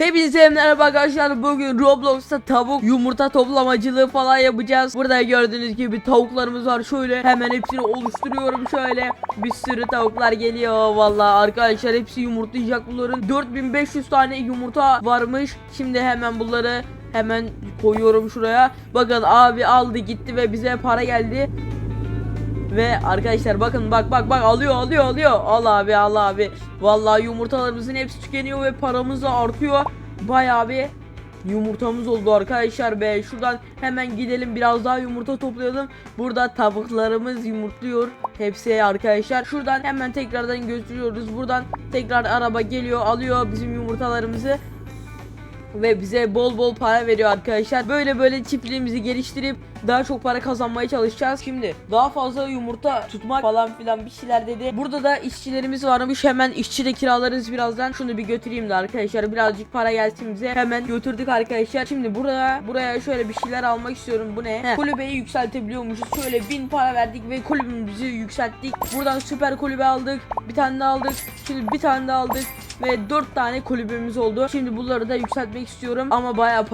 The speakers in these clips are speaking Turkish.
Hepinize merhaba arkadaşlar. Bugün Roblox'ta tavuk yumurta toplamacılığı falan yapacağız. Burada gördüğünüz gibi tavuklarımız var. Şöyle hemen hepsini oluşturuyorum şöyle. Bir sürü tavuklar geliyor vallahi arkadaşlar. Hepsi yumurtlayacak bunların. 4500 tane yumurta varmış. Şimdi hemen bunları hemen koyuyorum şuraya. Bakın abi aldı gitti ve bize para geldi. Ve arkadaşlar bakın bak bak bak alıyor alıyor alıyor. Al abi al abi. Vallahi yumurtalarımızın hepsi tükeniyor ve paramız da artıyor. Bayağı bir yumurtamız oldu arkadaşlar be. Şuradan hemen gidelim biraz daha yumurta toplayalım. Burada tavuklarımız yumurtluyor. Hepsi arkadaşlar. Şuradan hemen tekrardan götürüyoruz. Buradan tekrar araba geliyor alıyor bizim yumurtalarımızı ve bize bol bol para veriyor arkadaşlar. Böyle böyle çiftliğimizi geliştirip daha çok para kazanmaya çalışacağız. Şimdi daha fazla yumurta tutmak falan filan bir şeyler dedi. Burada da işçilerimiz varmış. Hemen işçi de kiralarız birazdan. Şunu bir götüreyim de arkadaşlar. Birazcık para gelsin bize. Hemen götürdük arkadaşlar. Şimdi buraya buraya şöyle bir şeyler almak istiyorum. Bu ne? He, kulübeyi yükseltebiliyormuşuz. Şöyle bin para verdik ve kulübümüzü yükselttik. Buradan süper kulübe aldık. Bir tane daha aldık. Şimdi bir tane daha aldık ve 4 tane kulübümüz oldu. Şimdi bunları da yükseltmek istiyorum ama baya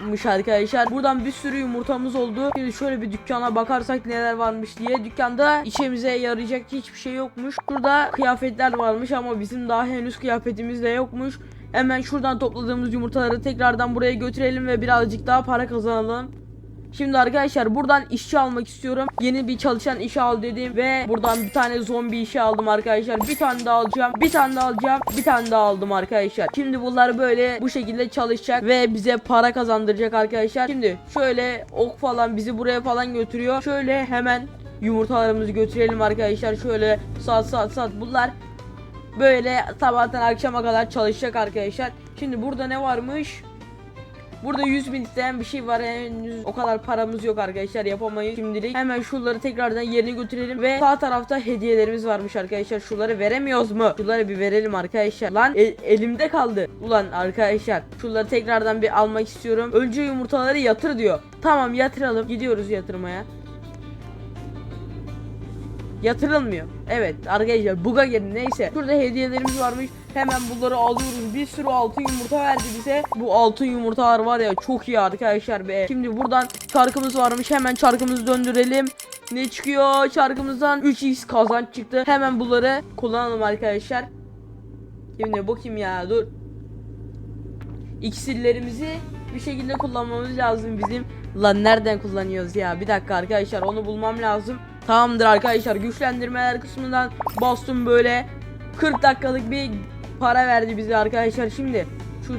pahalımış arkadaşlar. Buradan bir sürü yumurtamız oldu. Şimdi şöyle bir dükkana bakarsak neler varmış diye. Dükkanda işimize yarayacak hiçbir şey yokmuş. Burada kıyafetler varmış ama bizim daha henüz kıyafetimiz de yokmuş. Hemen şuradan topladığımız yumurtaları tekrardan buraya götürelim ve birazcık daha para kazanalım. Şimdi arkadaşlar buradan işçi almak istiyorum. Yeni bir çalışan işe al dedim ve buradan bir tane zombi işe aldım arkadaşlar. Bir tane daha alacağım. Bir tane daha alacağım. Bir tane daha aldım arkadaşlar. Şimdi bunlar böyle bu şekilde çalışacak ve bize para kazandıracak arkadaşlar. Şimdi şöyle ok falan bizi buraya falan götürüyor. Şöyle hemen yumurtalarımızı götürelim arkadaşlar. Şöyle saat saat saat bunlar böyle sabahtan akşama kadar çalışacak arkadaşlar. Şimdi burada ne varmış? Burada 100 bin isteyen bir şey var. Henüz o kadar paramız yok arkadaşlar. Yapamayız şimdilik. Hemen şunları tekrardan yerine götürelim ve sağ tarafta hediyelerimiz varmış arkadaşlar. Şunları veremiyoruz mu? Şunları bir verelim arkadaşlar. Lan el- elimde kaldı. Ulan arkadaşlar şunları tekrardan bir almak istiyorum. Önce yumurtaları yatır diyor. Tamam yatıralım. Gidiyoruz yatırmaya Yatırılmıyor. Evet arkadaşlar buga geldi neyse. Şurada hediyelerimiz varmış. Hemen bunları alıyoruz. Bir sürü altın yumurta verdi bize. Bu altın yumurtalar var ya çok iyi arkadaşlar be. Şimdi buradan çarkımız varmış. Hemen çarkımızı döndürelim. Ne çıkıyor? Çarkımızdan 3x kazanç çıktı. Hemen bunları kullanalım arkadaşlar. Şimdi kim ya? Dur. İksirlerimizi bir şekilde kullanmamız lazım bizim. Lan nereden kullanıyoruz ya? Bir dakika arkadaşlar onu bulmam lazım. Tamamdır arkadaşlar güçlendirmeler kısmından bastım böyle 40 dakikalık bir para verdi bize arkadaşlar. Şimdi şu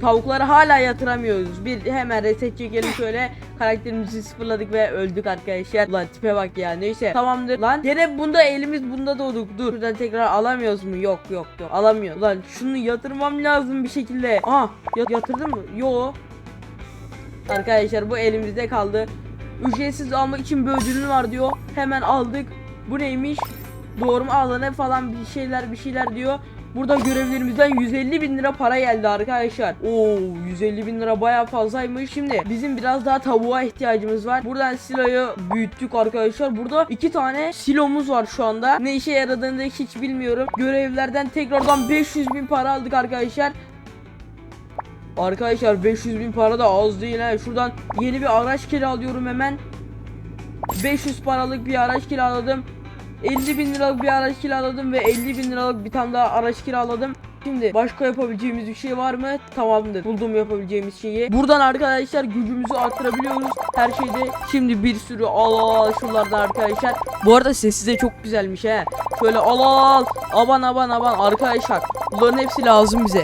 tavukları hala yatıramıyoruz. Bir hemen reset çekelim şöyle. Karakterimizi sıfırladık ve öldük arkadaşlar. Lan tipe bak ya neyse. Tamamdır. Lan gene bunda elimiz bunda doğduk. Dur. Şuradan tekrar alamıyoruz mu? Yok yok yok. Alamıyoruz. Lan şunu yatırmam lazım bir şekilde. Aha yat yatırdın mı? Yo. Arkadaşlar bu elimizde kaldı. Ücretsiz almak için bir ödülün var diyor. Hemen aldık. Bu neymiş? Doğurma alanı falan bir şeyler bir şeyler diyor. Burada görevlerimizden 150 bin lira para geldi arkadaşlar. Oo 150 bin lira baya fazlaymış. Şimdi bizim biraz daha tavuğa ihtiyacımız var. Buradan siloyu büyüttük arkadaşlar. Burada iki tane silomuz var şu anda. Ne işe yaradığını hiç bilmiyorum. Görevlerden tekrardan 500 bin para aldık arkadaşlar. Arkadaşlar 500 bin para da az değil ha. Şuradan yeni bir araç kiralıyorum hemen. 500 paralık bir araç kiraladım. 50 bin liralık bir araç kiraladım ve 50 bin liralık bir tane daha araç kiraladım. Şimdi başka yapabileceğimiz bir şey var mı? Tamamdır. Buldum yapabileceğimiz şeyi. Buradan arkadaşlar gücümüzü arttırabiliyoruz. Her şeyde. Şimdi bir sürü al al şunlardan arkadaşlar. Bu arada sesi de çok güzelmiş he. Şöyle al al. Aban aban aban arkadaşlar. Bunların hepsi lazım bize.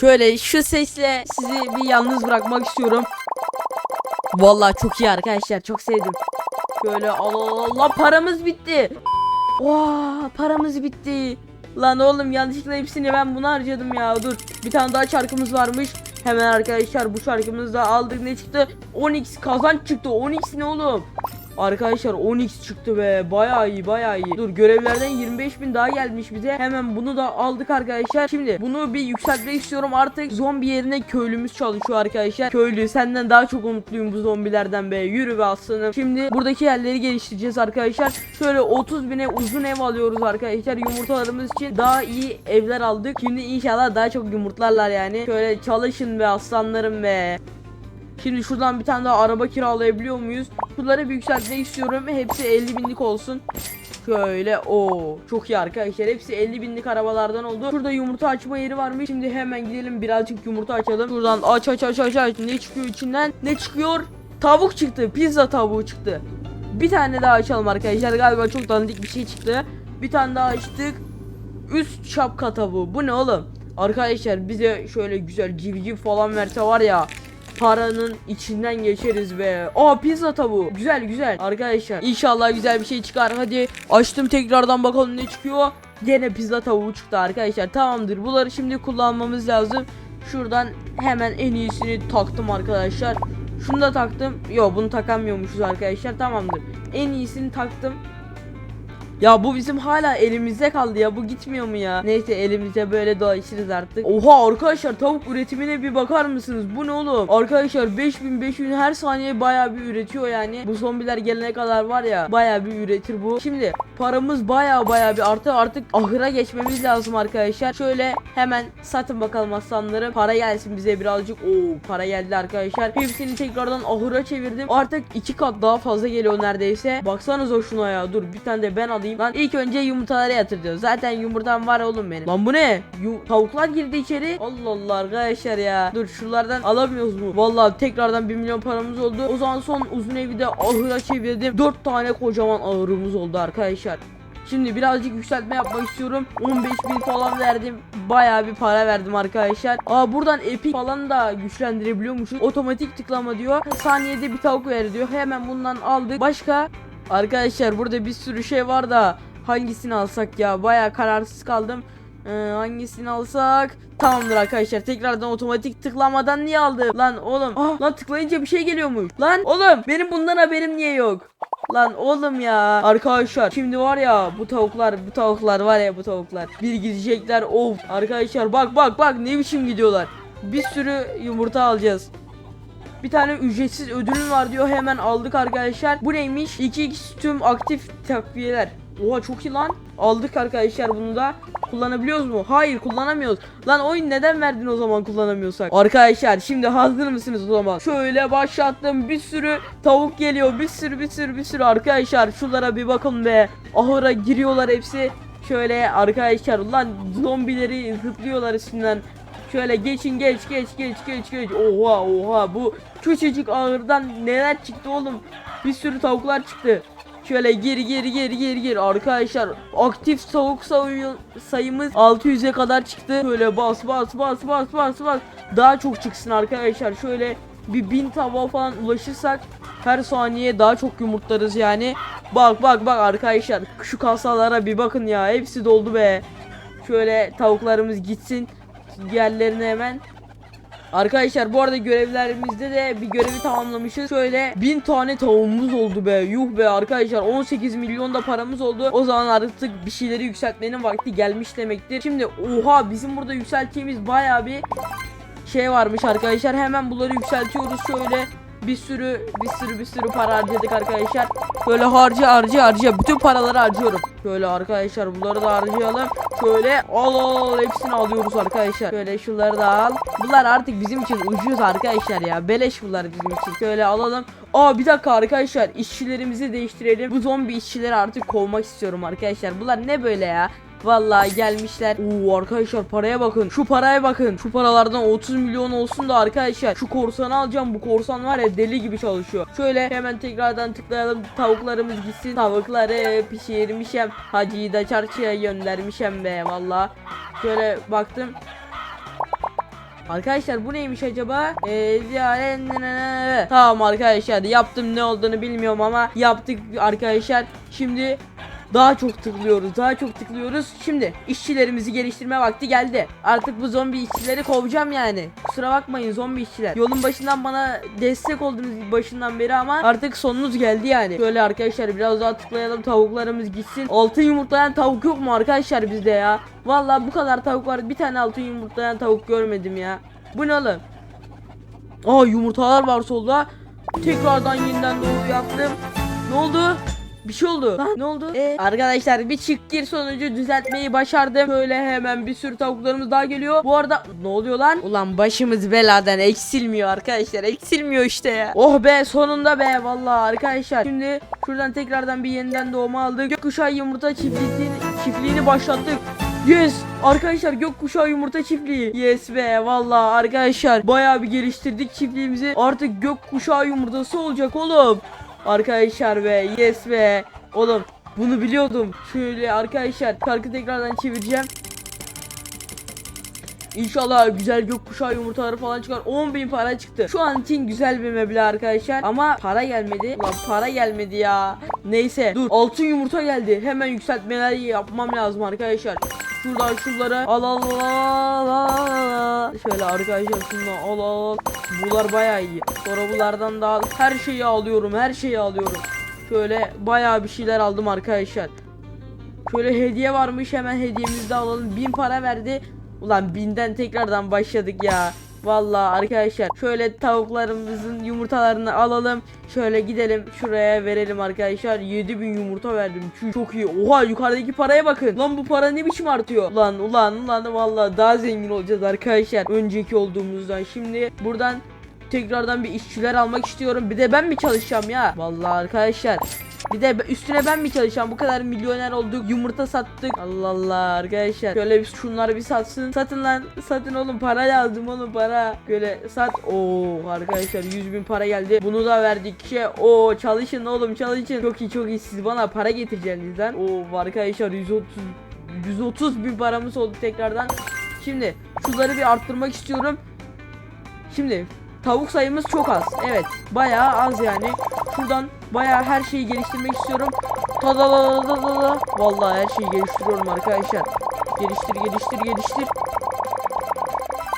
Şöyle şu sesle sizi bir yalnız bırakmak istiyorum. Vallahi çok iyi arkadaşlar. Çok sevdim. Şöyle Allah Allah paramız bitti. Vaa paramız bitti. Lan oğlum yanlışlıkla hepsini ben buna harcadım ya. Dur. Bir tane daha çarkımız varmış. Hemen arkadaşlar bu çarkımızı da aldık. Ne çıktı? 10x kazanç çıktı. 10x ne oğlum? Arkadaşlar 10x çıktı be. Bayağı iyi bayağı iyi. Dur görevlerden 25.000 daha gelmiş bize. Hemen bunu da aldık arkadaşlar. Şimdi bunu bir yükseltmek istiyorum. Artık zombi yerine köylümüz çalışıyor arkadaşlar. Köylü senden daha çok umutluyum bu zombilerden be. Yürü be aslanım. Şimdi buradaki yerleri geliştireceğiz arkadaşlar. Şöyle 30 bine uzun ev alıyoruz arkadaşlar. Yumurtalarımız için daha iyi evler aldık. Şimdi inşallah daha çok yumurtlarlar yani. Şöyle çalışın be aslanlarım be. Şimdi şuradan bir tane daha araba kiralayabiliyor muyuz? Şunları bir yükseltmek istiyorum. Hepsi 50 binlik olsun. Şöyle o çok iyi arkadaşlar. Hepsi 50 binlik arabalardan oldu. Şurada yumurta açma yeri varmış. Şimdi hemen gidelim birazcık yumurta açalım. Şuradan aç aç aç aç aç. Ne çıkıyor içinden? Ne çıkıyor? Tavuk çıktı. Pizza tavuğu çıktı. Bir tane daha açalım arkadaşlar. Galiba çok dandik bir şey çıktı. Bir tane daha açtık. Üst şapka tavuğu. Bu ne oğlum? Arkadaşlar bize şöyle güzel civciv falan verse var ya paranın içinden geçeriz be. Aa pizza tavuğu. Güzel güzel. Arkadaşlar inşallah güzel bir şey çıkar. Hadi açtım tekrardan bakalım ne çıkıyor. Gene pizza tavuğu çıktı arkadaşlar. Tamamdır. Bunları şimdi kullanmamız lazım. Şuradan hemen en iyisini taktım arkadaşlar. Şunu da taktım. Yo bunu takamıyormuşuz arkadaşlar. Tamamdır. En iyisini taktım. Ya bu bizim hala elimizde kaldı ya bu gitmiyor mu ya? Neyse elimizde böyle dolaşırız artık. Oha arkadaşlar tavuk üretimine bir bakar mısınız? Bu ne oğlum? Arkadaşlar 5000 5000 her saniye bayağı bir üretiyor yani. Bu zombiler gelene kadar var ya bayağı bir üretir bu. Şimdi paramız bayağı bayağı bir artı artık ahıra geçmemiz lazım arkadaşlar. Şöyle hemen satın bakalım aslanlarım. Para gelsin bize birazcık. Oo para geldi arkadaşlar. Hepsini tekrardan ahıra çevirdim. Artık iki kat daha fazla geliyor neredeyse. Baksanıza şuna ya. Dur bir tane de ben alayım. Lan ilk önce yumurtalara yatıracağız. Zaten yumurtam var oğlum benim. Lan bu ne? Yu- tavuklar girdi içeri. Allah Allah arkadaşlar ya. Dur şuralardan alamıyoruz mu? Vallahi tekrardan 1 milyon paramız oldu. O zaman son uzun evi de ahıra çevirdim. 4 tane kocaman ahırımız oldu arkadaşlar. Şimdi birazcık yükseltme yapmak istiyorum. 15 bin falan verdim. Bayağı bir para verdim arkadaşlar. Aa buradan epic falan da güçlendirebiliyormuşuz. Otomatik tıklama diyor. Saniyede bir tavuk ver diyor. Hemen bundan aldık. Başka? Arkadaşlar burada bir sürü şey var da hangisini alsak ya? Bayağı kararsız kaldım. Ee, hangisini alsak? Tamamdır arkadaşlar. Tekrardan otomatik tıklamadan niye aldım? Lan oğlum. Ah, lan tıklayınca bir şey geliyormuş. Lan oğlum benim bundan haberim niye yok? Lan oğlum ya. Arkadaşlar şimdi var ya bu tavuklar bu tavuklar var ya bu tavuklar. Bir gidecekler of. Arkadaşlar bak bak bak ne biçim gidiyorlar. Bir sürü yumurta alacağız. Bir tane ücretsiz ödülüm var diyor hemen aldık arkadaşlar. Bu neymiş? 2x tüm aktif takviyeler. Oha çok iyi lan. Aldık arkadaşlar bunu da. Kullanabiliyoruz mu? Hayır kullanamıyoruz. Lan oyun neden verdin o zaman kullanamıyorsak? Arkadaşlar şimdi hazır mısınız o zaman? Şöyle başlattım. Bir sürü tavuk geliyor. Bir sürü bir sürü bir sürü arkadaşlar. Şunlara bir bakın be. Ahıra giriyorlar hepsi. Şöyle arkadaşlar lan zombileri zıplıyorlar üstünden. Şöyle geçin geç geç geç geç geç. Oha oha bu küçücük ağırdan neler çıktı oğlum. Bir sürü tavuklar çıktı. Şöyle gir gir gir gir gir arkadaşlar aktif tavuk sayı- sayımız 600'e kadar çıktı. Şöyle bas bas bas bas bas bas daha çok çıksın arkadaşlar. Şöyle bir bin tavuğa falan ulaşırsak her saniye daha çok yumurtlarız yani. Bak bak bak arkadaşlar şu kasalara bir bakın ya hepsi doldu be. Şöyle tavuklarımız gitsin yerlerine hemen. Arkadaşlar bu arada görevlerimizde de bir görevi tamamlamışız. Şöyle bin tane tavuğumuz oldu be. Yuh be arkadaşlar 18 milyon da paramız oldu. O zaman artık bir şeyleri yükseltmenin vakti gelmiş demektir. Şimdi oha bizim burada yükselttiğimiz baya bir şey varmış arkadaşlar. Hemen bunları yükseltiyoruz şöyle. Bir sürü bir sürü bir sürü para harcadık arkadaşlar. Böyle harca harca harca bütün paraları harcıyorum. Şöyle arkadaşlar bunları da harcayalım. Şöyle al al al hepsini alıyoruz arkadaşlar. Şöyle şunları da al. Bunlar artık bizim için ucuz arkadaşlar ya. Beleş bunlar bizim için. Şöyle alalım. Aa bir dakika arkadaşlar işçilerimizi değiştirelim. Bu zombi işçileri artık kovmak istiyorum arkadaşlar. Bunlar ne böyle ya? Vallahi gelmişler. Oo arkadaşlar paraya bakın. Şu paraya bakın. Şu paralardan 30 milyon olsun da arkadaşlar. Şu korsanı alacağım. Bu korsan var ya deli gibi çalışıyor. Şöyle hemen tekrardan tıklayalım. Tavuklarımız gitsin. Tavukları pişirmişem. Hacı'yı da çarşıya göndermişem be valla. Şöyle baktım. Arkadaşlar bu neymiş acaba? Ee, Tamam arkadaşlar yaptım ne olduğunu bilmiyorum ama yaptık arkadaşlar. Şimdi daha çok tıklıyoruz daha çok tıklıyoruz. Şimdi işçilerimizi geliştirme vakti geldi. Artık bu zombi işçileri kovacağım yani. Kusura bakmayın zombi işçiler. Yolun başından bana destek oldunuz başından beri ama artık sonunuz geldi yani. Şöyle arkadaşlar biraz daha tıklayalım tavuklarımız gitsin. Altın yumurtlayan tavuk yok mu arkadaşlar bizde ya? Vallahi bu kadar tavuk var. Bir tane altın yumurtlayan tavuk görmedim ya. Bu ne oğlum? Aa yumurtalar var solda. Tekrardan yeniden doğu yaptım. Ne oldu? Bir şey oldu. Lan, ne oldu? Ee, arkadaşlar bir çık gir sonucu düzeltmeyi başardım. Şöyle hemen bir sürü tavuklarımız daha geliyor. Bu arada ne oluyor lan? Ulan başımız beladan eksilmiyor arkadaşlar. Eksilmiyor işte ya. Oh be sonunda be vallahi arkadaşlar. Şimdi şuradan tekrardan bir yeniden doğma aldık. Gökkuşağı yumurta çiftliğini, çiftliğini başlattık. Yes arkadaşlar gökkuşağı yumurta çiftliği. Yes be vallahi arkadaşlar bayağı bir geliştirdik çiftliğimizi. Artık gökkuşağı yumurtası olacak oğlum. Arkadaşlar be yes be. Oğlum bunu biliyordum. Şöyle arkadaşlar karkı tekrardan çevireceğim. İnşallah güzel gökkuşağı yumurtaları falan çıkar. 10.000 para çıktı. Şu an için güzel bir meblağ arkadaşlar. Ama para gelmedi. Ulan para gelmedi ya. Neyse dur. Altın yumurta geldi. Hemen yükseltmeler yapmam lazım arkadaşlar. Şuradan şunları al al al al al. Şöyle arkadaşlar şundan al al al. Bunlar bayağı iyi. Sonra bunlardan daha her şeyi alıyorum. Her şeyi alıyorum. Şöyle bayağı bir şeyler aldım arkadaşlar. Şöyle hediye varmış hemen hediyemizi de alalım. 1000 para verdi. Ulan binden tekrardan başladık ya. Vallahi arkadaşlar şöyle tavuklarımızın yumurtalarını alalım. Şöyle gidelim şuraya verelim arkadaşlar. 7000 yumurta verdim. Çü, Çok iyi. Oha yukarıdaki paraya bakın. Lan bu para ne biçim artıyor? Ulan ulan ulan vallahi daha zengin olacağız arkadaşlar. Önceki olduğumuzdan. Şimdi buradan tekrardan bir işçiler almak istiyorum. Bir de ben mi çalışacağım ya? Vallahi arkadaşlar. Bir de üstüne ben mi çalışacağım? Bu kadar milyoner olduk. Yumurta sattık. Allah Allah arkadaşlar. Şöyle bir şunları bir satsın. Satın lan. Satın oğlum. Para lazım oğlum para. Böyle sat. Oo arkadaşlar 100 bin para geldi. Bunu da verdik. Şey, Oo çalışın oğlum çalışın. Çok iyi çok iyi. Siz bana para getireceksiniz lan. Oo arkadaşlar 130 130 bin paramız oldu tekrardan. Şimdi şunları bir arttırmak istiyorum. Şimdi tavuk sayımız çok az. Evet bayağı az yani. Şuradan bayağı her şeyi geliştirmek istiyorum. Ta da da da da da. Vallahi her şeyi geliştiriyorum arkadaşlar. Geliştir geliştir geliştir.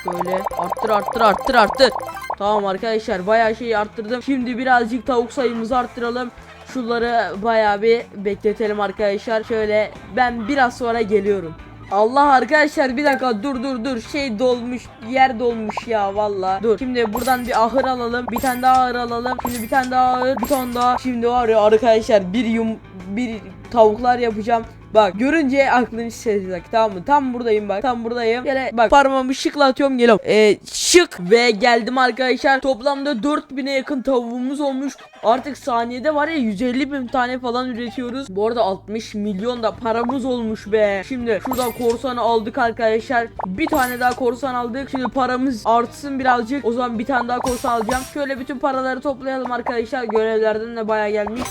Böyle arttır arttır arttır arttır. Tamam arkadaşlar bayağı şeyi arttırdım. Şimdi birazcık tavuk sayımızı arttıralım. Şunları bayağı bir bekletelim arkadaşlar. Şöyle ben biraz sonra geliyorum. Allah arkadaşlar bir dakika dur dur dur. Şey dolmuş yer dolmuş ya valla. Dur şimdi buradan bir ahır alalım. Bir tane daha ahır alalım. Şimdi bir tane daha ahır bir tane daha. Şimdi var ya arkadaşlar bir yum bir tavuklar yapacağım Bak görünce aklın şaşıracak tamam mı? Tam buradayım bak. Tam buradayım. Gele bak parmağımı şıklatıyorum geliyorum. Ee, şık ve geldim arkadaşlar. Toplamda 4000'e yakın tavuğumuz olmuş. Artık saniyede var ya 150 bin tane falan üretiyoruz. Bu arada 60 milyon da paramız olmuş be. Şimdi şurada korsanı aldık arkadaşlar. Bir tane daha korsan aldık. Şimdi paramız artsın birazcık. O zaman bir tane daha korsan alacağım. Şöyle bütün paraları toplayalım arkadaşlar. Görevlerden de baya gelmiş.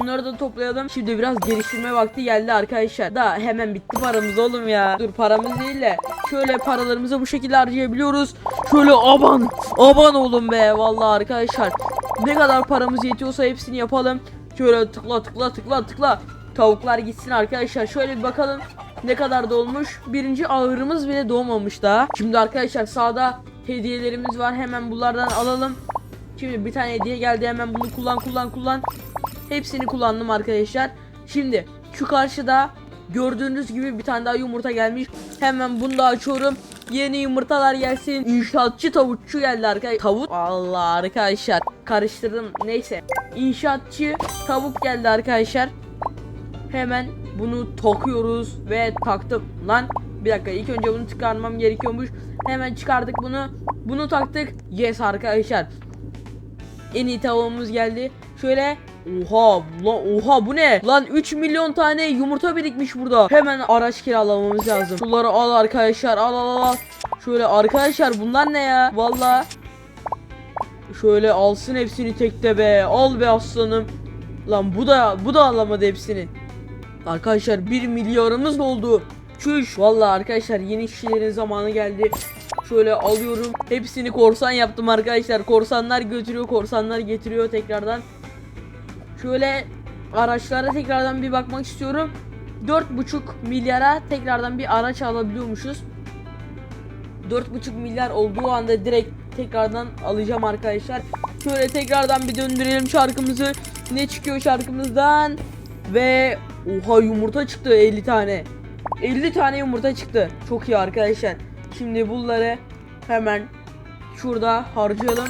Bunları da toplayalım. Şimdi biraz geliştirme vakti geldi arkadaşlar. Daha hemen bitti paramız oğlum ya. Dur paramız değil de şöyle paralarımızı bu şekilde harcayabiliyoruz. Şöyle aban aban oğlum be vallahi arkadaşlar. Ne kadar paramız yetiyorsa hepsini yapalım. Şöyle tıkla tıkla tıkla tıkla. Tavuklar gitsin arkadaşlar. Şöyle bir bakalım ne kadar dolmuş. Birinci ağırımız bile doğmamış daha. Şimdi arkadaşlar sağda hediyelerimiz var. Hemen bunlardan alalım. Şimdi bir tane hediye geldi. Hemen bunu kullan kullan kullan. Hepsini kullandım arkadaşlar. Şimdi şu karşıda gördüğünüz gibi bir tane daha yumurta gelmiş. Hemen bunu da açıyorum. Yeni yumurtalar gelsin. İnşaatçı tavukçu geldi arkadaşlar. Tavuk. Allah arkadaşlar. Karıştırdım. Neyse. İnşaatçı tavuk geldi arkadaşlar. Hemen bunu takıyoruz ve taktım. Lan bir dakika ilk önce bunu çıkarmam gerekiyormuş. Hemen çıkardık bunu. Bunu taktık. Yes arkadaşlar. En iyi tavuğumuz geldi. Şöyle Oha lan oha bu ne? Lan 3 milyon tane yumurta birikmiş burada. Hemen araç kiralamamız lazım. Şunları al arkadaşlar al al al. Şöyle arkadaşlar bunlar ne ya? Valla. Şöyle alsın hepsini tekte be. Al be aslanım. Lan bu da bu da alamadı hepsini. Arkadaşlar 1 milyarımız oldu. Çüş. Valla arkadaşlar yeni kişilerin zamanı geldi. Şöyle alıyorum. Hepsini korsan yaptım arkadaşlar. Korsanlar götürüyor, korsanlar getiriyor tekrardan. Şöyle araçlara tekrardan bir bakmak istiyorum. 4,5 milyara tekrardan bir araç alabiliyormuşuz. 4,5 milyar olduğu anda direkt tekrardan alacağım arkadaşlar. Şöyle tekrardan bir döndürelim şarkımızı. Ne çıkıyor şarkımızdan? Ve oha yumurta çıktı 50 tane. 50 tane yumurta çıktı. Çok iyi arkadaşlar. Şimdi bunları hemen şurada harcayalım.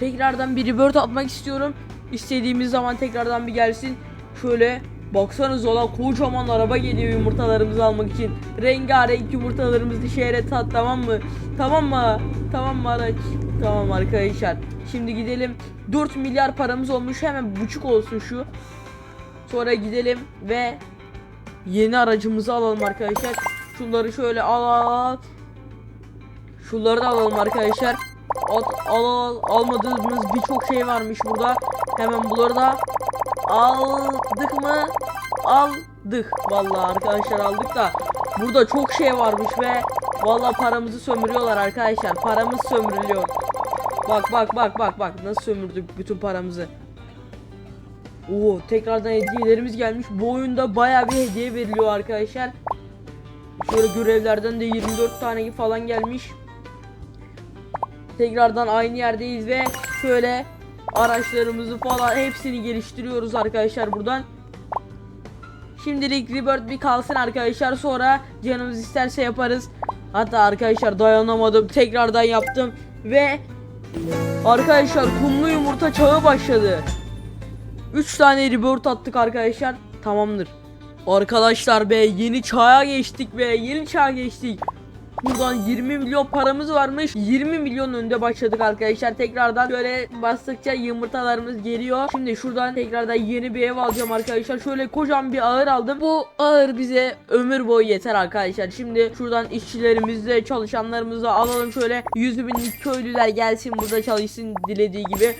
Tekrardan bir rebirth atmak istiyorum. İstediğimiz zaman tekrardan bir gelsin. Şöyle baksanıza lan kocaman araba geliyor yumurtalarımızı almak için. Rengarenk yumurtalarımızı şehre tat tamam mı? Tamam mı? Tamam mı araç? Tamam arkadaşlar. Şimdi gidelim. 4 milyar paramız olmuş. Hemen buçuk olsun şu. Sonra gidelim ve yeni aracımızı alalım arkadaşlar. Şunları şöyle al al al. Şunları da alalım arkadaşlar. Al al al almadığımız birçok şey varmış burada. Hemen bunları da aldık mı? Aldık. Vallahi arkadaşlar aldık da burada çok şey varmış ve vallahi paramızı sömürüyorlar arkadaşlar. Paramız sömürülüyor. Bak bak bak bak bak nasıl sömürdük bütün paramızı. Oo tekrardan hediyelerimiz gelmiş. Bu oyunda baya bir hediye veriliyor arkadaşlar. Şöyle görevlerden de 24 tane falan gelmiş. Tekrardan aynı yerdeyiz ve şöyle araçlarımızı falan hepsini geliştiriyoruz arkadaşlar buradan. Şimdilik Rebirth bir kalsın arkadaşlar sonra canımız isterse yaparız. Hatta arkadaşlar dayanamadım tekrardan yaptım ve arkadaşlar kumlu yumurta çağı başladı. 3 tane rebirth attık arkadaşlar. Tamamdır. Arkadaşlar be yeni çağa geçtik be. Yeni çağa geçtik. Buradan 20 milyon paramız varmış. 20 milyon önde başladık arkadaşlar. Tekrardan şöyle bastıkça yumurtalarımız geliyor. Şimdi şuradan tekrardan yeni bir ev alacağım arkadaşlar. Şöyle kocaman bir ağır aldım. Bu ağır bize ömür boyu yeter arkadaşlar. Şimdi şuradan işçilerimizi, çalışanlarımızı alalım şöyle. 100 binlik köylüler gelsin burada çalışsın dilediği gibi.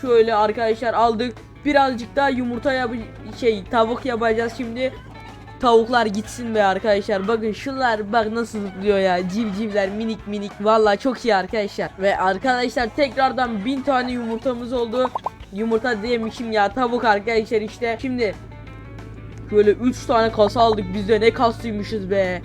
Şöyle arkadaşlar aldık. Birazcık daha yumurta yap şey tavuk yapacağız şimdi. Tavuklar gitsin be arkadaşlar. Bakın şunlar bak nasıl zıplıyor ya. Civcivler minik minik. Vallahi çok iyi arkadaşlar. Ve arkadaşlar tekrardan bin tane yumurtamız oldu. Yumurta diyemişim ya tavuk arkadaşlar işte. Şimdi şöyle 3 tane kasa aldık biz de ne kaslıymışız be.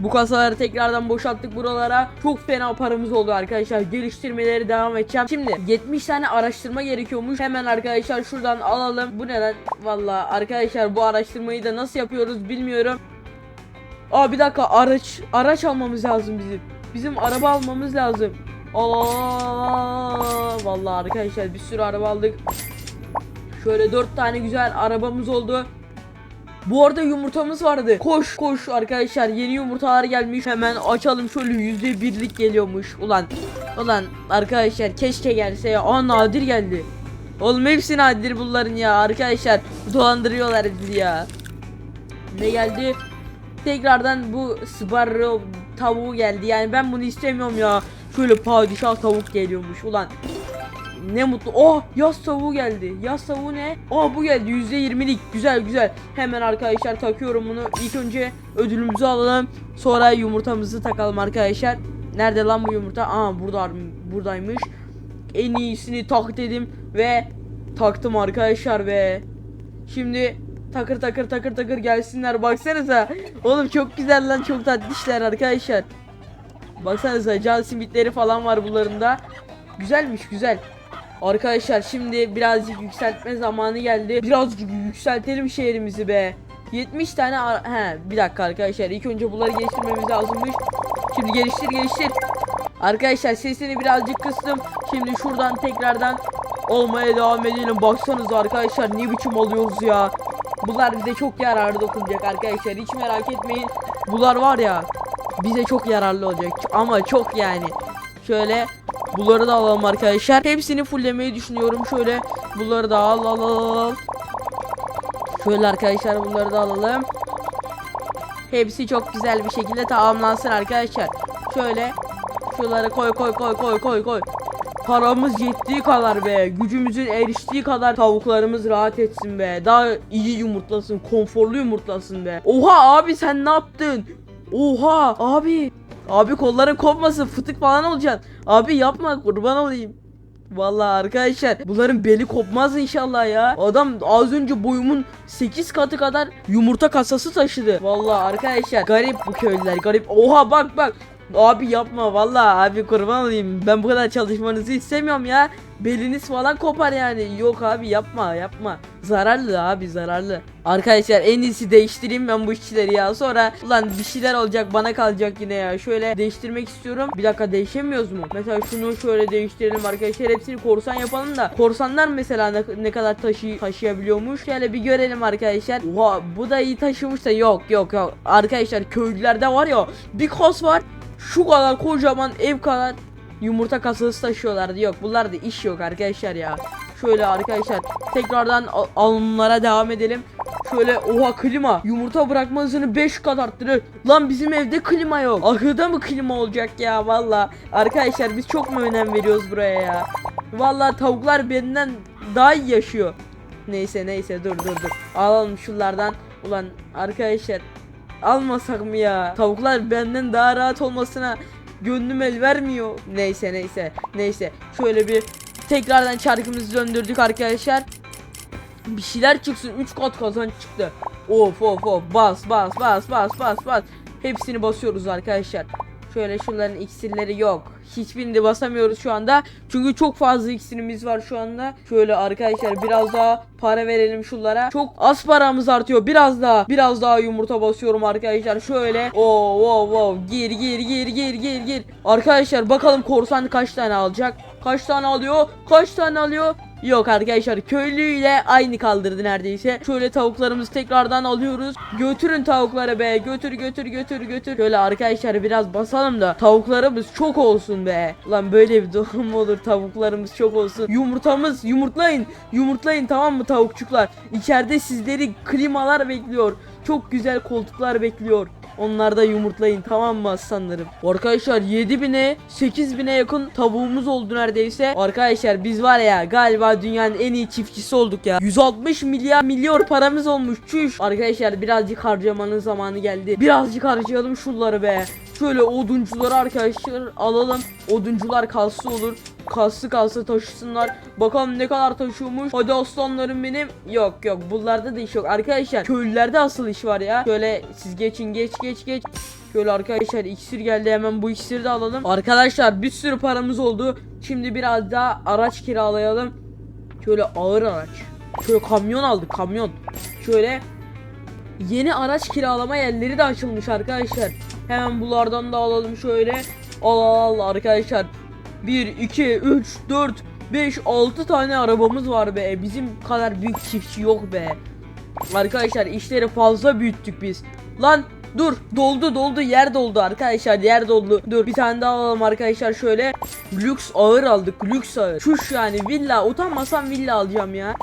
Bu kasaları tekrardan boşalttık buralara. Çok fena paramız oldu arkadaşlar. Geliştirmeleri devam edeceğim. Şimdi 70 tane araştırma gerekiyormuş. Hemen arkadaşlar şuradan alalım. Bu ne lan? Valla arkadaşlar bu araştırmayı da nasıl yapıyoruz bilmiyorum. Aa bir dakika araç araç almamız lazım bizim. Bizim araba almamız lazım. Allah Vallahi arkadaşlar bir sürü araba aldık. Şöyle 4 tane güzel arabamız oldu. Bu arada yumurtamız vardı. Koş koş arkadaşlar yeni yumurtalar gelmiş. Hemen açalım şöyle yüzde birlik geliyormuş. Ulan ulan arkadaşlar keşke gelse ya. Aa nadir geldi. Oğlum hepsi nadir bunların ya arkadaşlar. Dolandırıyorlar bizi ya. Ne geldi? Tekrardan bu Sparrow tavuğu geldi. Yani ben bunu istemiyorum ya. Şöyle padişah tavuk geliyormuş ulan. Ne mutlu. Oh yaz tavuğu geldi. Yaz tavuğu ne? Oh bu geldi %20'lik. Güzel güzel. Hemen arkadaşlar takıyorum bunu. İlk önce ödülümüzü alalım. Sonra yumurtamızı takalım arkadaşlar. Nerede lan bu yumurta? Aa burada buradaymış. En iyisini tak dedim ve taktım arkadaşlar ve şimdi takır takır takır takır gelsinler baksanıza. Oğlum çok güzel lan çok tatlı işler arkadaşlar. Baksanıza can simitleri falan var bunlarında. Güzelmiş güzel. Arkadaşlar şimdi birazcık yükseltme zamanı geldi. Birazcık yükseltelim şehrimizi be. 70 tane he bir dakika arkadaşlar ilk önce bunları geliştirmemiz lazımmış. Şimdi geliştir geliştir. Arkadaşlar sesini birazcık kıstım. Şimdi şuradan tekrardan olmaya devam edelim. Baksanıza arkadaşlar ne biçim alıyoruz ya. Bunlar bize çok yararlı dokunacak arkadaşlar. Hiç merak etmeyin. Bunlar var ya bize çok yararlı olacak. Ama çok yani. Şöyle bunları da alalım arkadaşlar. Hepsini fulllemeyi düşünüyorum. Şöyle bunları da al al al. Şöyle arkadaşlar bunları da alalım. Hepsi çok güzel bir şekilde tamamlansın arkadaşlar. Şöyle şunları koy koy koy koy koy koy. Paramız yettiği kadar be. Gücümüzün eriştiği kadar tavuklarımız rahat etsin be. Daha iyi yumurtlasın. Konforlu yumurtlasın be. Oha abi sen ne yaptın? Oha abi. Abi kolların kopmasın. Fıtık falan olacaksın. Abi yapma kurban olayım. Vallahi arkadaşlar bunların beli kopmaz inşallah ya. Adam az önce boyumun 8 katı kadar yumurta kasası taşıdı. Vallahi arkadaşlar garip bu köylüler garip. Oha bak bak. Abi yapma vallahi abi kurban olayım. Ben bu kadar çalışmanızı istemiyorum ya. Beliniz falan kopar yani. Yok abi yapma yapma. Zararlı abi zararlı. Arkadaşlar en iyisi değiştireyim ben bu işçileri ya. Sonra ulan bir şeyler olacak bana kalacak yine ya. Şöyle değiştirmek istiyorum. Bir dakika değişemiyoruz mu? Mesela şunu şöyle değiştirelim arkadaşlar. Hepsini korsan yapalım da. Korsanlar mesela ne, ne kadar taşı taşıyabiliyormuş. Şöyle bir görelim arkadaşlar. Oha bu da iyi taşımış da yok yok yok. Arkadaşlar köylülerde var ya bir kos var. Şu kadar kocaman ev kadar yumurta kasası taşıyorlardı. Yok bunlarda iş yok arkadaşlar ya. Şöyle arkadaşlar tekrardan al- alımlara devam edelim. Şöyle oha klima yumurta bırakma hızını 5 kat arttırır. Lan bizim evde klima yok. Ahırda mı klima olacak ya valla. Arkadaşlar biz çok mu önem veriyoruz buraya ya. Valla tavuklar benden daha iyi yaşıyor. Neyse neyse dur dur dur. Alalım şunlardan. Ulan arkadaşlar almasak mı ya? Tavuklar benden daha rahat olmasına gönlüm el vermiyor. Neyse neyse neyse. Şöyle bir tekrardan çarkımızı döndürdük arkadaşlar. Bir şeyler çıksın 3 kat kazanç çıktı. Of of of bas bas bas bas bas bas. Hepsini basıyoruz arkadaşlar. Şöyle şunların iksirleri yok. Hiçbirini basamıyoruz şu anda. Çünkü çok fazla iksirimiz var şu anda. Şöyle arkadaşlar biraz daha para verelim şunlara. Çok az paramız artıyor. Biraz daha biraz daha yumurta basıyorum arkadaşlar. Şöyle. Oo wow wow gir gir gir gir gir gir. Arkadaşlar bakalım korsan kaç tane alacak? Kaç tane alıyor? Kaç tane alıyor? Yok arkadaşlar köylüyle aynı kaldırdı neredeyse. Şöyle tavuklarımızı tekrardan alıyoruz. Götürün tavukları be. Götür götür götür götür. Şöyle arkadaşlar biraz basalım da tavuklarımız çok olsun be. Lan böyle bir durum olur. Tavuklarımız çok olsun. Yumurtamız yumurtlayın. Yumurtlayın tamam mı tavukçuklar? İçeride sizleri klimalar bekliyor. Çok güzel koltuklar bekliyor. Onlarda yumurtlayın tamam mı aslanlarım? Arkadaşlar 7000'e 8000'e yakın tavuğumuz oldu neredeyse. Arkadaşlar biz var ya galiba dünyanın en iyi çiftçisi olduk ya. 160 milyar milyon paramız olmuş çüş. Arkadaşlar birazcık harcamanın zamanı geldi. Birazcık harcayalım şunları be. Şöyle oduncuları arkadaşlar alalım. Oduncular kalsı olur. Kaslı kalsa taşısınlar. Bakalım ne kadar taşıyormuş. Hadi aslanlarım benim. Yok yok bunlarda da iş yok. Arkadaşlar köylülerde asıl iş var ya. Şöyle siz geçin geç geç geç. Şöyle arkadaşlar iksir geldi hemen bu iksiri de alalım. Arkadaşlar bir sürü paramız oldu. Şimdi biraz daha araç kiralayalım. Şöyle ağır araç. Şöyle kamyon aldık kamyon. Şöyle yeni araç kiralama yerleri de açılmış arkadaşlar. Hemen bunlardan da alalım şöyle. Al al al arkadaşlar. 1, 2, 3, 4, 5, 6 tane arabamız var be. Bizim kadar büyük çiftçi yok be. Arkadaşlar işleri fazla büyüttük biz. Lan dur doldu doldu yer doldu arkadaşlar yer doldu. Dur bir tane daha alalım arkadaşlar şöyle. Lüks ağır aldık lüks ağır. Şuş yani villa utanmasam villa alacağım ya.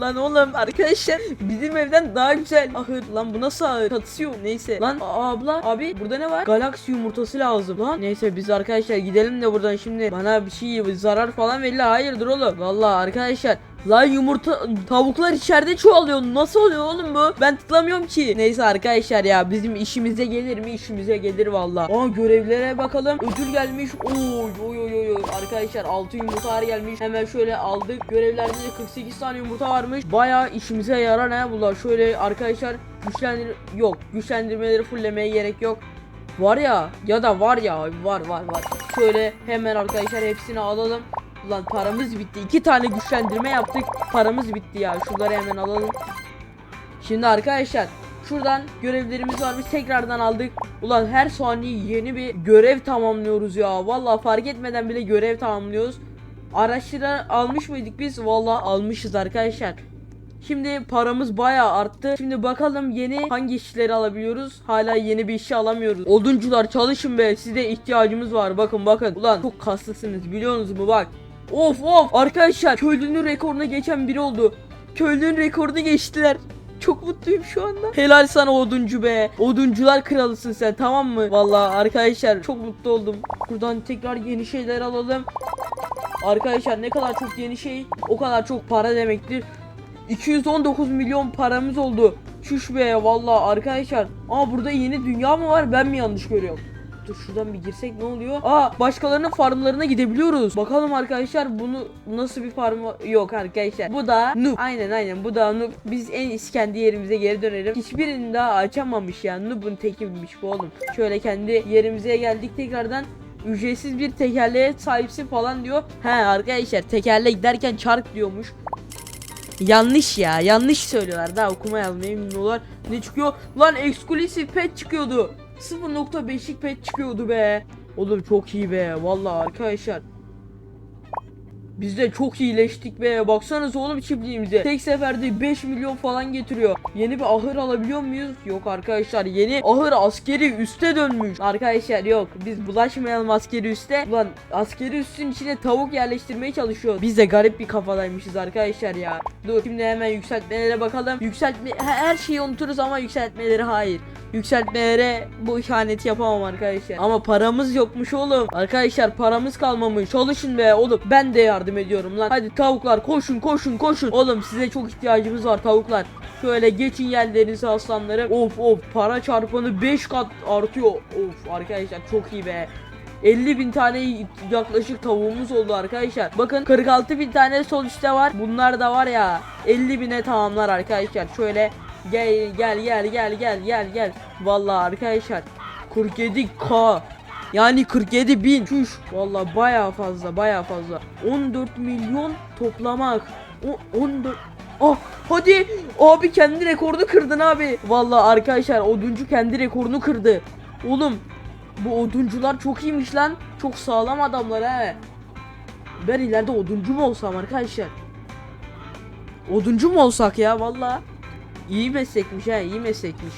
Lan oğlum arkadaşlar bizim evden daha güzel ahır lan bu nasıl ahır çatısı neyse lan abla abi burada ne var galaksi yumurtası lazım lan neyse biz arkadaşlar gidelim de buradan şimdi bana bir şey zarar falan verir hayırdır oğlum vallahi arkadaşlar Lan yumurta tavuklar içeride çoğalıyor. Nasıl oluyor oğlum bu? Ben tıklamıyorum ki. Neyse arkadaşlar ya bizim işimize gelir mi? İşimize gelir valla. Aa görevlere bakalım. Ödül gelmiş. Oy oy oy oy. Arkadaşlar 6 yumurtalar gelmiş. Hemen şöyle aldık. Görevlerde de 48 tane yumurta varmış. Baya işimize yarar ha bunlar. Şöyle arkadaşlar güçlendir yok. Güçlendirmeleri fulllemeye gerek yok. Var ya ya da var ya var var var. Şöyle hemen arkadaşlar hepsini alalım. Ulan paramız bitti. İki tane güçlendirme yaptık. Paramız bitti ya. Şunları hemen alalım. Şimdi arkadaşlar şuradan görevlerimiz var. Biz tekrardan aldık. Ulan her saniye yeni bir görev tamamlıyoruz ya. Vallahi fark etmeden bile görev tamamlıyoruz. Araçları almış mıydık biz? Vallahi almışız arkadaşlar. Şimdi paramız bayağı arttı. Şimdi bakalım yeni hangi işleri alabiliyoruz? Hala yeni bir işi alamıyoruz. Oduncular çalışın be. Size ihtiyacımız var. Bakın bakın. Ulan çok kaslısınız biliyorsunuz mu bak. Of of arkadaşlar köylünün rekoruna geçen biri oldu. Köylünün rekorunu geçtiler. Çok mutluyum şu anda. Helal sana oduncu be. Oduncular kralısın sen tamam mı? Vallahi arkadaşlar çok mutlu oldum. Buradan tekrar yeni şeyler alalım. Arkadaşlar ne kadar çok yeni şey o kadar çok para demektir. 219 milyon paramız oldu. Şuş be vallahi arkadaşlar. Aa burada yeni dünya mı var ben mi yanlış görüyorum? Dur şuradan bir girsek ne oluyor? Aa başkalarının farmlarına gidebiliyoruz. Bakalım arkadaşlar bunu nasıl bir farm yok arkadaşlar. Bu da noob. Aynen aynen bu da noob. Biz en iyisi kendi yerimize geri dönelim. Hiçbirini daha açamamış ya. Noob'un tekiymiş bu oğlum. Şöyle kendi yerimize geldik tekrardan. Ücretsiz bir tekerleğe sahipsin falan diyor. He arkadaşlar tekerlek derken çark diyormuş. Yanlış ya. Yanlış söylüyorlar. Daha okuma yazmayı bilmiyorlar. Ne çıkıyor? Lan exclusive pet çıkıyordu. 0.5'lik pet çıkıyordu be. Oğlum çok iyi be. Vallahi arkadaşlar. Biz de çok iyileştik be. Baksanıza oğlum çiftliğimize. Tek seferde 5 milyon falan getiriyor. Yeni bir ahır alabiliyor muyuz? Yok arkadaşlar. Yeni ahır askeri üste dönmüş. Arkadaşlar yok. Biz bulaşmayalım askeri üste. Ulan askeri üstün içine tavuk yerleştirmeye çalışıyor. Biz de garip bir kafadaymışız arkadaşlar ya. Dur şimdi hemen yükseltmelere bakalım. Yükseltme her şeyi unuturuz ama yükseltmeleri hayır. Yükseltmelere bu ihaneti yapamam arkadaşlar. Ama paramız yokmuş oğlum. Arkadaşlar paramız kalmamış. Çalışın be oğlum. Ben de yardım ediyorum lan. Hadi tavuklar koşun koşun koşun. Oğlum size çok ihtiyacımız var tavuklar. Şöyle geçin yerlerinize aslanlarım. Of of para çarpanı 5 kat artıyor. Of arkadaşlar çok iyi be. 50 bin tane yaklaşık tavuğumuz oldu arkadaşlar. Bakın 46 bin tane sol üstte var. Bunlar da var ya 50 bine tamamlar arkadaşlar. Şöyle gel gel gel gel gel gel gel. Vallahi arkadaşlar 47k yani 47 bin. Çüş Vallahi baya fazla baya fazla. 14 milyon toplamak. O 14 Ah hadi. Abi kendi rekorunu kırdın abi. Vallahi arkadaşlar oduncu kendi rekorunu kırdı. Oğlum bu oduncular çok iyiymiş lan. Çok sağlam adamlar he. Ben ileride oduncu mu olsam arkadaşlar? Oduncu mu olsak ya valla İyi meslekmiş ha iyi meslekmiş.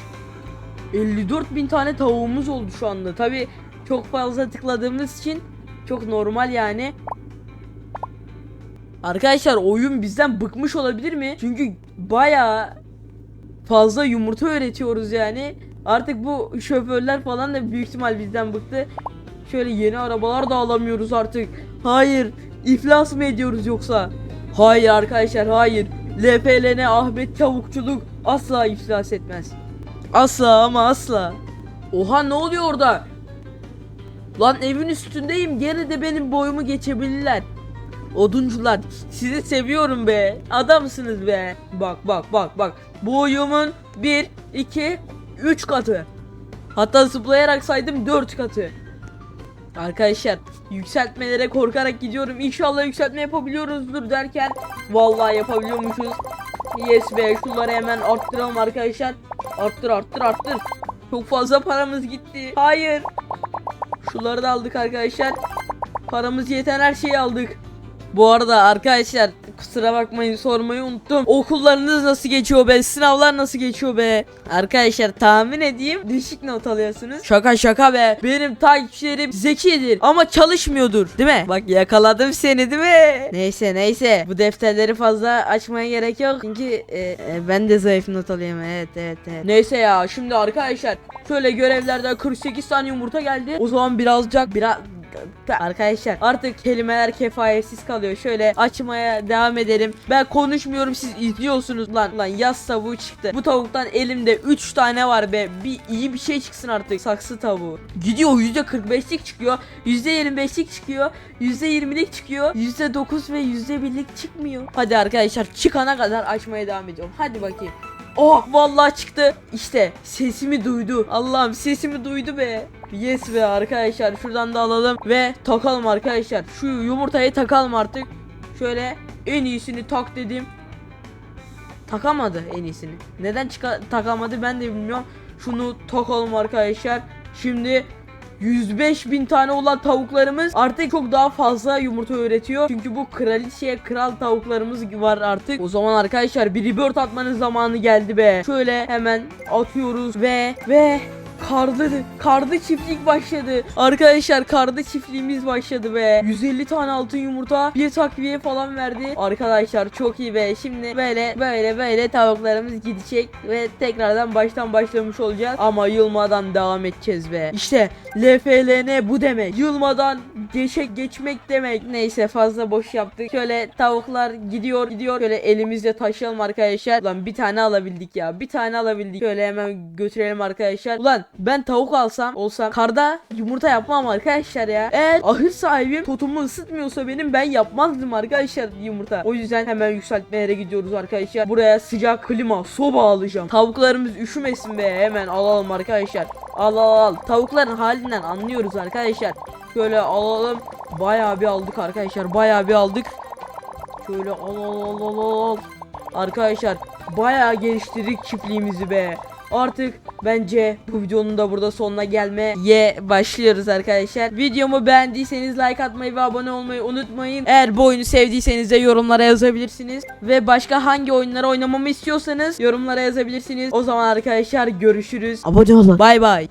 54 bin tane tavuğumuz oldu şu anda. Tabi çok fazla tıkladığımız için çok normal yani Arkadaşlar oyun bizden bıkmış olabilir mi? Çünkü baya fazla yumurta üretiyoruz yani. Artık bu şoförler falan da büyük ihtimal bizden bıktı. Şöyle yeni arabalar da alamıyoruz artık. Hayır, iflas mı ediyoruz yoksa? Hayır arkadaşlar, hayır. LPLN Ahmet Tavukçuluk asla iflas etmez. Asla ama asla. Oha ne oluyor orada? Lan evin üstündeyim. Gene de benim boyumu geçebilirler. Oduncular sizi seviyorum be. Adamsınız be. Bak bak bak bak. Boyumun 1 2 3 katı. Hatta zıplayarak saydım 4 katı. Arkadaşlar yükseltmelere korkarak gidiyorum. İnşallah yükseltme yapabiliyoruzdur derken vallahi yapabiliyormuşuz. Yes be şunları hemen arttıralım arkadaşlar. Arttır arttır arttır. Çok fazla paramız gitti. Hayır. Şunları da aldık arkadaşlar. Paramız yeten her şeyi aldık. Bu arada arkadaşlar kusura bakmayın sormayı unuttum. Okullarınız nasıl geçiyor be? Sınavlar nasıl geçiyor be? Arkadaşlar tahmin edeyim düşük not alıyorsunuz. Şaka şaka be. Benim takipçilerim zekidir ama çalışmıyordur. Değil mi? Bak yakaladım seni değil mi? Neyse neyse. Bu defterleri fazla açmaya gerek yok. Çünkü e, e, ben de zayıf not alıyorum. Evet evet evet. Neyse ya şimdi arkadaşlar şöyle görevlerden 48 tane yumurta geldi. O zaman birazcık biraz Arkadaşlar artık kelimeler kefayetsiz kalıyor. Şöyle açmaya devam edelim. Ben konuşmuyorum siz izliyorsunuz lan. Lan yaz tavuğu çıktı. Bu tavuktan elimde 3 tane var be. Bir iyi bir şey çıksın artık. Saksı tavuğu. Gidiyor %45'lik çıkıyor. %25'lik çıkıyor. %20'lik çıkıyor. %9 ve %1'lik çıkmıyor. Hadi arkadaşlar çıkana kadar açmaya devam ediyorum. Hadi bakayım. Oh vallahi çıktı. İşte sesimi duydu. Allah'ım sesimi duydu be. Yes be arkadaşlar şuradan da alalım ve takalım arkadaşlar. Şu yumurtayı takalım artık. Şöyle en iyisini tak dedim. Takamadı en iyisini. Neden takamadı ben de bilmiyorum. Şunu takalım arkadaşlar. Şimdi 105 bin tane olan tavuklarımız artık çok daha fazla yumurta üretiyor. Çünkü bu kraliçeye kral tavuklarımız var artık. O zaman arkadaşlar bir rebirth atmanın zamanı geldi be. Şöyle hemen atıyoruz ve ve Karlı, karlı çiftlik başladı. Arkadaşlar karlı çiftliğimiz başladı be. 150 tane altın yumurta bir takviye falan verdi. Arkadaşlar çok iyi be. Şimdi böyle böyle böyle tavuklarımız gidecek ve tekrardan baştan başlamış olacağız. Ama yılmadan devam edeceğiz be. İşte LFLN bu demek. Yılmadan geçe geçmek demek. Neyse fazla boş yaptık. Şöyle tavuklar gidiyor gidiyor. Şöyle elimizle taşıyalım arkadaşlar. Ulan bir tane alabildik ya. Bir tane alabildik. Şöyle hemen götürelim arkadaşlar. Ulan ben tavuk alsam olsam karda yumurta yapmam arkadaşlar ya. Eğer ahır sahibim totumu ısıtmıyorsa benim ben yapmazdım arkadaşlar yumurta. O yüzden hemen yükseltme yere gidiyoruz arkadaşlar. Buraya sıcak klima soba alacağım. Tavuklarımız üşümesin be hemen alalım arkadaşlar. Al al al. Tavukların halinden anlıyoruz arkadaşlar. Şöyle alalım. Bayağı bir aldık arkadaşlar. Bayağı bir aldık. Şöyle al al al al, al. Arkadaşlar bayağı geliştirdik çiftliğimizi be. Artık bence bu videonun da burada sonuna gelmeye başlıyoruz arkadaşlar. Videomu beğendiyseniz like atmayı ve abone olmayı unutmayın. Eğer bu oyunu sevdiyseniz de yorumlara yazabilirsiniz. Ve başka hangi oyunları oynamamı istiyorsanız yorumlara yazabilirsiniz. O zaman arkadaşlar görüşürüz. Abone olun. Bay bay.